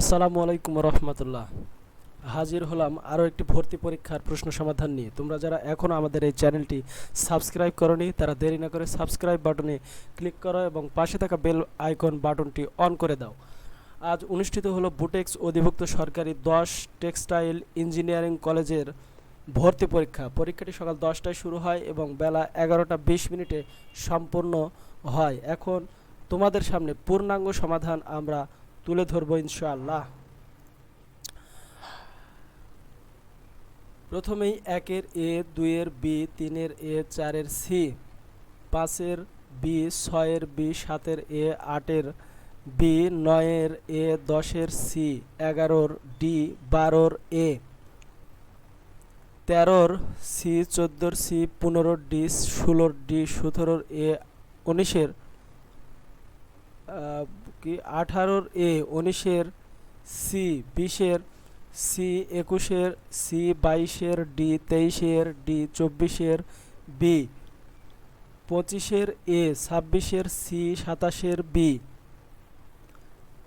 আসসালামু আলাইকুম রহমতুল্লাহ। হাজির হলাম আরও একটি ভর্তি পরীক্ষার প্রশ্ন সমাধান নিয়ে। তোমরা যারা এখনও আমাদের এই চ্যানেলটি সাবস্ক্রাইব করনি, তারা দেরি না করে সাবস্ক্রাইব বাটনে ক্লিক করো এবং পাশে থাকা বেল আইকন বাটনটি অন করে দাও। আজ অনুষ্ঠিত হলো বুটেক্স অধিভুক্ত সরকারি দশ টেক্সটাইল ইঞ্জিনিয়ারিং কলেজের ভর্তি পরীক্ষা। পরীক্ষাটি সকাল দশটায় শুরু হয় এবং বেলা এগারোটা বিশ মিনিটে সম্পূর্ণ হয়। এখন তোমাদের সামনে পূর্ণাঙ্গ সমাধান আমরা তুলে ধরবো ইনশাআল্লাহ। প্রথমেই একের এ, দুইয়ের বি, তিনের এ, চারের সি, পাঁচের বি, ছয়ের বি, সাতের এ, আটের বি, নয়ের এ, দশের সি, এগারোর ডি, বারোর এ, তেরোর সি, চোদ্দোর সি, পনেরোর ডি, ষোলোর ডি, সতেরোর এ, উনিশের কি আঠারোর এ, উনিশের, সি, বিশের, সি, একুশের, সি, বাইশের, ডি, তেইশের, ডি, চব্বিশের, বি, পঁচিশের এ, ছাব্বিশের, সি, সাতাশের, বি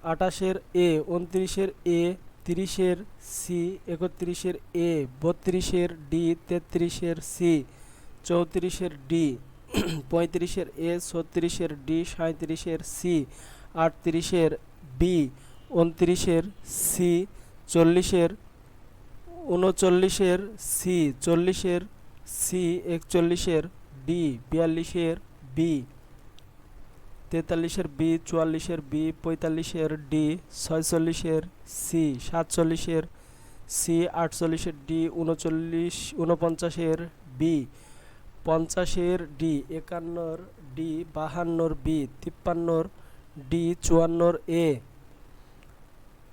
আটাশের এ, উনত্রিশের এ, তিরিশের, সি, একত্রিশের এ, বত্রিশের ডি, তেত্রিশের সি, চৌত্রিশের ডি, পঁয়ত্রিশের এ, ছত্রিশের ডি সাঁত্রিশের সি আটত্রিশের বি, উনত্রিশের সি, চল্লিশের, উনচল্লিশের সি, চল্লিশের সি, একচল্লিশের ডি, বিয়াল্লিশের বি, তেতাল্লিশের বি, চুয়াল্লিশের বি, পঁয়তাল্লিশের ডি, ছয়চল্লিশের সি, সাতচল্লিশের সি, আটচল্লিশের ডি, উনচল্লিশ, উনপঞ্চাশের বি, পঞ্চাশের ডি, একান্নর ডি, বাহান্নর বি, তিপ্পান্নর ডি চুয়ান্নর এ,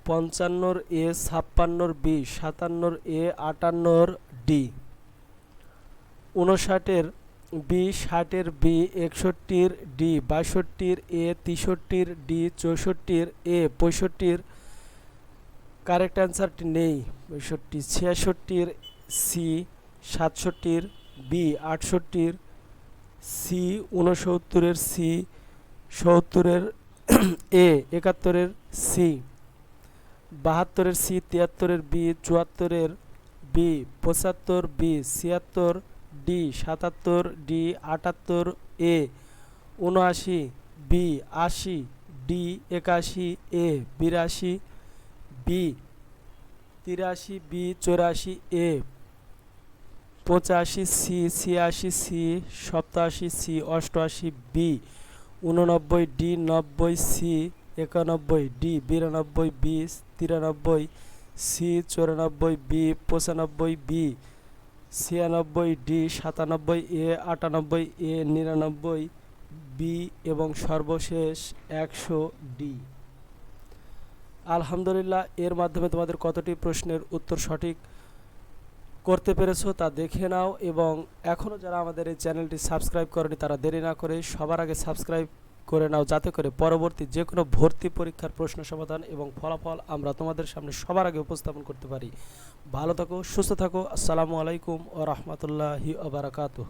পঞ্চান্নর এ, ছাপ্পান্নর বি, সাতান্নর এ, আটান্নর ডি। উনষাটের বি, ষাটের বি, একষট্টির ডি, বাষট্টির এ, তেষট্টির ডি, চৌষট্টির এ, পঁয়ষট্টির। কারেক্ট অ্যান্সারটি নেই, পঁয়ষট্টি। ছিয়াষট্টির সি, সাতষট্টির বি, আটষট্টির সি উনসত্তরের সি, সত্তরের এ, একাত্তরের সি, বাহাত্তরের সি, তিয়াত্তরের বি, চুয়াত্তরের বি, পঁচাত্তর বি, ছিয়াত্তর ডি, সাতাত্তর ডি, আটাত্তর এ উনআশি বি, আশি ডি, একাশি এ, বিরাশি বি, তিরাশি বি, চৌরাশি এ, পঁচাশি সি, ছিয়াশি সি, সপ্তাশি সি, অষ্টআশি বি উননব্বই ডি নব্বই, সি একানব্বই, ডি বিরানব্বই, বি তিরানব্বই, সি চুরানব্বই, বি পঁচানব্বই, বি ছিয়ানব্বই, ডি সাতানব্বই, এ আটানব্বই, এ নিরানব্বই, বি এবং সর্বশেষ একশো, ডি। আলহামদুলিল্লাহ, এর মাধ্যমে তোমাদের কতটি প্রশ্নের উত্তর সঠিক? করতে পেরেছ তা দেখে নাও এবং এখনও যারা আমাদের এই চ্যানেলটি সাবস্ক্রাইব করেনি তারা দেরি না করে সবার আগে সাবস্ক্রাইব করে নাও যাতে করে পরবর্তী যে কোনো ভর্তি পরীক্ষার প্রশ্ন সমাধান এবং ফলাফল আমরা তোমাদের সামনে সবার আগে উপস্থাপন করতে পারি। ভালো থাকো, সুস্থ থাকো। আসসালামু আলাইকুম ও রহমতুল্লাহি আবরাকাতুহ